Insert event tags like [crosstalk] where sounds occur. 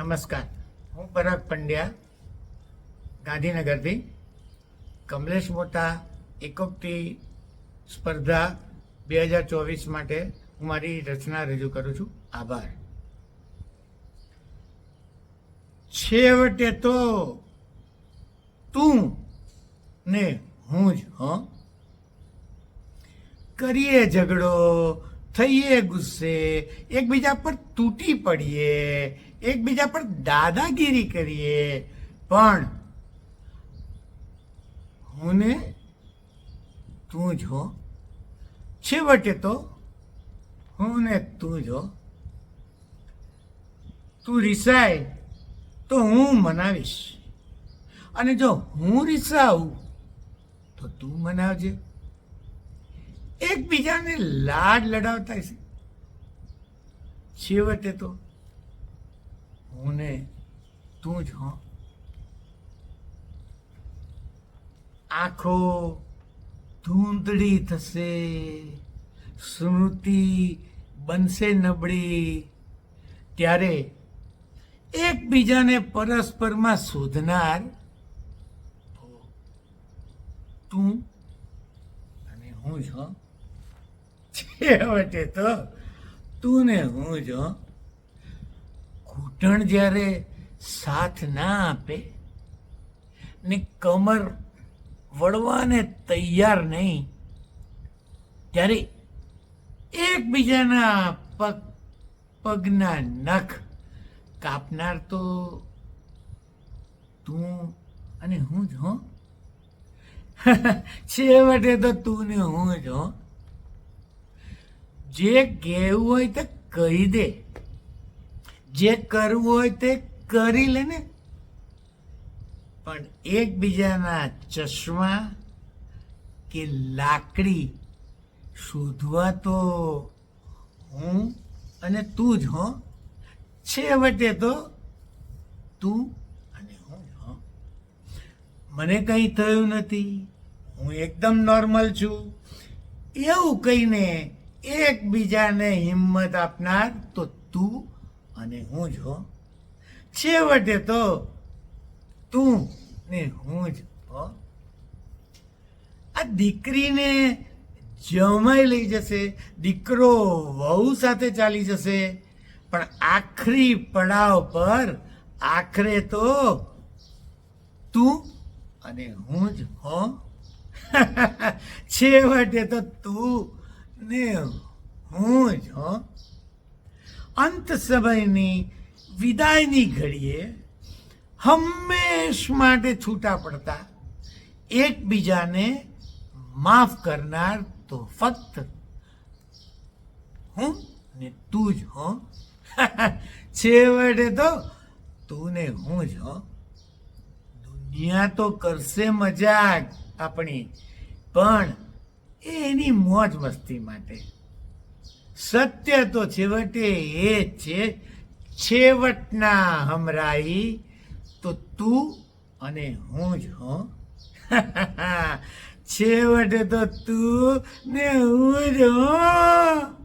નમસ્કાર. હું પરાગ પંડ્યા, ગાંધીનગરથી. કમલેશ મોટા એકોકટી સ્પર્ધા બે હજાર ચોવીસ માટે હું મારી રચના રજૂ કરું છું. આભાર. છેવટે તો તું ને હું જ, હં. કરીએ ઝઘડો થઈએ ગુસ્સે, એકબીજા પર તૂટી પડીએ, એકબીજા પર દાદાગીરી કરીએ. પણ હું ને તું જ છેવટે તો હું ને તું જો તું રિસાય તો હું મનાવીશ. અને જો હું રિસાવું, તો તું મનાવજે. એકબીજાને લાડ લડાવતા છે છેવટે તો હું ને તું જ, હો. આંખો ધૂંધળી થશે, સ્મૃતિ બનશે નબળી. ત્યારે એકબીજાને પરસ્પરમાં શોધનાર તું અને હું જ હો છેવટે તો તું ને હું જો ઘૂંટણ જ્યારે સાથ ના આપે ને કમર વળવાને તૈયાર નહીં, ત્યારે એકબીજાના પગ, પગના નખ કાપનાર તો તું અને હું જ હો. [laughs] છેવટે તો તું ને હું જ જે કહેવું હોય તે કહી દે. જે કરવું હોય તે કરી લે ને. પણ એકબીજાના ચશ્મા કે લાકડી શોધવા તો હું અને તું જ, હો. છેવટે તો તું અને હું, હો. મને કંઈ થયું નથી. હું એકદમ નોર્મલ છું. એવું કહીને એકબીજાને હિંમત આપનાર તો તું અને હું જ હો. છેવટે તો તું ને હું જ હો. આ દીકરીને જમાઈ લઈ જશે, દીકરો વહુ સાથે ચાલી જશે, પણ આખરી પડાવ પર આખરે તો તું અને હું જ હો. [laughs] છેવટે તો તું ને હું જ અંત સમયની વિદાયની ઘડીએ હંમેશ માટે છૂટા પડતા એકબીજાને માફ કરનાર તો ફક્ત હું ને તું જ, હો. [laughs] છેવટે તો તું ને હું જ, હો. દુનિયા તો કરશે મજાક આપણી, પણ એ એની મોજ મસ્તી માટે. સત્ય તો છેવટે એ જ છે, છેવટના હમરાઈ તો તું અને હું જ, હો. [laughs] છેવટે તો તું ને હું જ, હો.